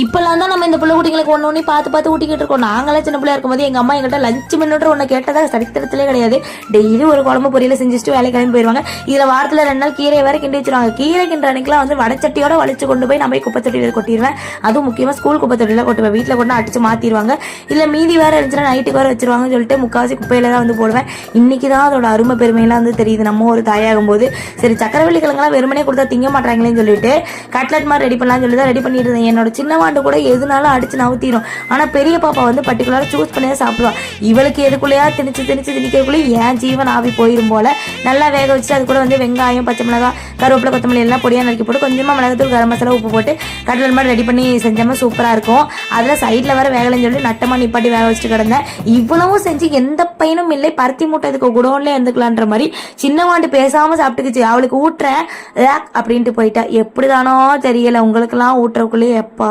இப்பெல்லாம் தான் நம்ம இந்த பிள்ளை குட்டிங்களுக்கு ஒன்று ஒன்று பார்த்து பார்த்து ஊட்டிக்கிட்டு இருக்கோம். நாங்களாம் சின்ன பிள்ளையா இருக்கும்போது எங்கள் அம்மா எங்கிட்ட லஞ்ச் மின்னோட ஒன்று கேட்டதா சரித்திரத்திலே கிடையாது. டெய்லி ஒரு குழம்பு பொரியல செஞ்சுட்டு வேலை கிளம்பி போயிடுவாங்க இதில் வாரத்தில் ரெண்டு நாள் கீரை வேற கிண்டி வச்சிருவாங்க. கீரை கிண்டுற அன்னைக்கெல்லாம் வந்து வடச்சட்டியோட வலிச்சு கொண்டு போய் நம்ம போய் குப்பை தொட்டியில் கொட்டிடுவேன் அதுவும் முக்கியமாக ஸ்கூல் குப்பைத்தட்டியில் கொட்டுவேன். வீட்டில் கொண்டு அடிச்சு மாற்றிடுவாங்க இல்லை மீதி வேற இருந்துச்சுன்னா நைட்டுக்கு வேறு வச்சிருவாங்கன்னு சொல்லிட்டு முக்காவாசி குப்பையில தான் வந்து போடுவேன். இன்னைக்கு தான் அதோட அருமை பெருமையெல்லாம் வந்து தெரியுது. நம்ம ஒரு தாயாகும் போது சரி சக்கரவள்ளி கிழங்கெல்லாம் வெறுமனே கொடுத்தா திங்க மாட்டாங்களேன்னு சொல்லிட்டு கட்லட் மாதிரி ரெடி பண்ணலாம்னு சொல்லி தான் ரெடி பண்ணிட்டு இருந்தேன். என்னோட சின்ன வாண்டு கூட எதுனாலும் அடிச்சு நவுத்திடும் ஆனால் பெரிய பாப்பா வந்து பர்டிகுலராக சூஸ் பண்ணி தான் சாப்பிடுவா. இவளுக்கு எதுக்குள்ளேயா திணிச்சு திணிச்சு திணிக்கிறக்குள்ளே ஏன் ஜீவன் ஆவி போயிடும் போல. நல்லா வேக வச்சு அது கூட வந்து வெங்காயம் பச்சை மிளகாய் கருவேப்பிலை கொத்தமல்லி எல்லாம் பொடியாக நறுக்கி போட்டு கொஞ்சமாக மிளகாத்தூள் கரம் மசாலா உப்பு போட்டு கடல் மாதிரி ரெடி பண்ணி செஞ்சோம்னா சூப்பராக இருக்கும். அதில் சைடில் வர வேகலைன்னு சொல்லி நட்டமாக நிப்பாட்டி வேக வச்சுட்டு கிடந்தேன். இவ்வளவும் செஞ்சு எந்த பையனும் இல்லை. பருத்தி மூட்டை இதுக்கு குடோன்லேயே இருந்துக்கலான்ற மாதிரி சின்ன வாண்டு பேசாமல் சாப்பிட்டுக்குச்சு. அவளுக்கு ஊட்டுறேன். "ஏக்" அப்படின்ட்டு போயிட்டா. எப்படிதானோ தெரியலை. உங்களுக்கெல்லாம் ஊட்டுறக்குள்ளேயே எப்பா